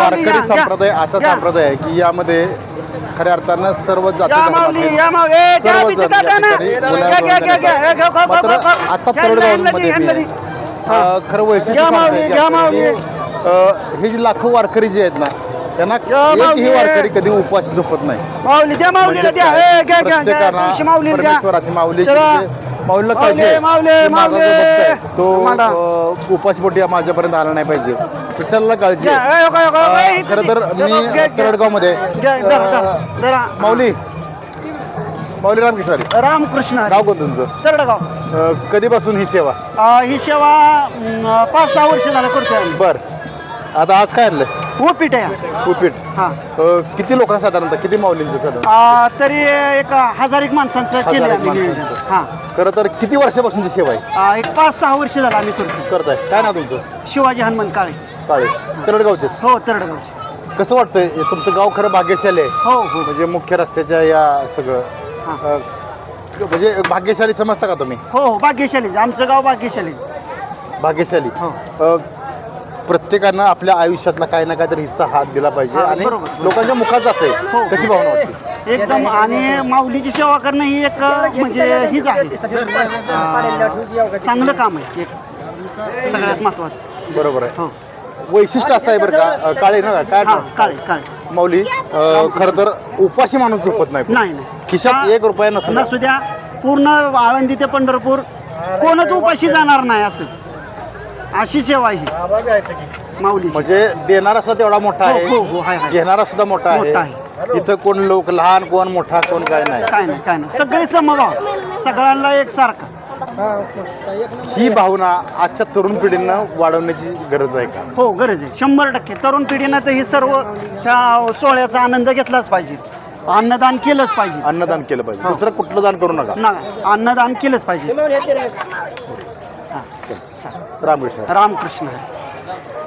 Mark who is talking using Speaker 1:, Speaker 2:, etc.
Speaker 1: वारकरी. संप्रदाय असा. संप्रदाय आहे की यामध्ये खऱ्या अर्थानं सर्व जाती सर्व.
Speaker 2: हे,
Speaker 1: मात्र. आता खरं वैशिष्ट्य हे जे लाखो वारकरी जे आहेत ना त्यांना एकही
Speaker 2: माऊली.
Speaker 1: वारकरी कधी उपवास झोपत नाही
Speaker 2: माऊली द्या माऊलीला
Speaker 1: म्हणजेच
Speaker 2: द्या? ए, घ्या घ्या घ्या
Speaker 1: प्रत्येकाला
Speaker 2: तुळशी माऊलीला द्या
Speaker 1: परमेश्वराची माऊली
Speaker 2: चला.
Speaker 1: माऊलीला
Speaker 2: माऊली,
Speaker 1: आहे
Speaker 2: माऊली,
Speaker 1: की माझा जो
Speaker 2: माऊली.
Speaker 1: भक्त आहे, तो
Speaker 2: मांडा.
Speaker 1: अ, उपासपोटी माझ्यापर्यंत आला नाही पाहिजे विठ्ठलला काळजी
Speaker 2: घ्या,
Speaker 1: आहे
Speaker 2: ए, योगा, योगा,
Speaker 1: अ,
Speaker 2: ए, इथं
Speaker 1: खरं तर
Speaker 2: दे.
Speaker 1: मी
Speaker 2: घ्या, घ्या.
Speaker 1: तरडगावमध्ये
Speaker 2: घ्या, धरा,
Speaker 1: अ,
Speaker 2: धरा, धरा.
Speaker 1: माऊली माऊली रामकृष्ण हरी.
Speaker 2: रामकृष्ण हरी.
Speaker 1: गाव कोण तुमचं
Speaker 2: तरडगाव
Speaker 1: अ, कधीपासून ही सेवा
Speaker 2: अ, ही सेवा अं, पाच सहा वर्ष झालं करतोय आम्ही
Speaker 1: बर आता आज काय आणलं
Speaker 2: उपीट आहे.
Speaker 1: उपीट
Speaker 2: हा.
Speaker 1: अ, किती लोकांना साधारणतः? किती माऊलींचं साधारण
Speaker 2: तरी एक हजार एक माणसांचं
Speaker 1: हजार
Speaker 2: केलं
Speaker 1: एक
Speaker 2: आम्ही
Speaker 1: माणसांचं.
Speaker 2: नियोजन. हा.
Speaker 1: खरं तर किती वर्षापासूनची सेवा आहे?
Speaker 2: एक पाच सहा वर्ष झालं आम्ही करतो
Speaker 1: करताय. काय ना तुमचं?
Speaker 2: शिवाजी हनुमान काळे.
Speaker 1: काळे. तरडगावचेच?
Speaker 2: हो तरडगावचे.
Speaker 1: कसं वाटतंय? हे तुमचं गाव खरं भाग्यशाली आहे.
Speaker 2: हो हो.
Speaker 1: म्हणजे मुख्य रस्त्याच्या या सगळं.
Speaker 2: हा.
Speaker 1: अ, म्हणजे भाग्यशाली समजता का तुम्ही?
Speaker 2: हो हो. भाग्यशाली. आमचं गाव भाग्यशाली.
Speaker 1: भाग्यशाली.
Speaker 2: हो.
Speaker 1: अ, प्रत्येकानं आपल्या आयुष्यातला काही ना काहीतरी हिस्सा हात दिला पाहिजे
Speaker 2: हा,
Speaker 1: आणि
Speaker 2: बरोबर.
Speaker 1: लोकांच्या मुखात जाते
Speaker 2: हो.
Speaker 1: कशी भावना वाटते
Speaker 2: एकदम आणि माऊलीची सेवा करणं ही एक म्हणजे हीच आहे. चांगलं काम आहे. एक सगळ्यात महत्वाचं.
Speaker 1: बरोबर आहे.
Speaker 2: हो.
Speaker 1: वैशिष्ट्य असं आहे बरं का अ, काळे ना काय
Speaker 2: हा? काळे काळे.
Speaker 1: माऊली खरं तर उपाशी माणूस झोपत नाही.
Speaker 2: नाही नाही.
Speaker 1: खिशात
Speaker 2: हा,
Speaker 1: एक रुपया नसतो
Speaker 2: नसू द्या. पूर्ण आळंदी ते पंढरपूर. कोणच उपाशी जाणार नाही असं. अशी सेवा आहे ही. माऊली
Speaker 1: म्हणजे देणारा सुद्धा तेवढा मोठा
Speaker 2: हो, हो, हो, आहे,
Speaker 1: आहे
Speaker 2: आहे.
Speaker 1: घेणारा सुद्धा मोठा
Speaker 2: मोठा
Speaker 1: आहे. इथं कोण लोक लहान कोण मोठा कोण काय नाही.
Speaker 2: काय नाही काय नाही. सगळे समभाव. सगळ्यांना एक सारखा
Speaker 1: ही भावना आजच्या तरुण पिढीनं वाढवण्याची गरज आहे का?
Speaker 2: हो गरज आहे. शंभर टक्के. तरुण पिढीनं तर हे सर्व ह्या सोहळ्याचा आनंद घेतलाच पाहिजे. अन्नदान केलंच पाहिजे.
Speaker 1: अन्नदान केलं पाहिजे.
Speaker 2: हो.
Speaker 1: दुसरं कुठलं दान करू नका.
Speaker 2: ना अन्नदान केलंच पाहिजे.
Speaker 1: हां रामकृष्ण.
Speaker 2: रामकृष्ण. हरी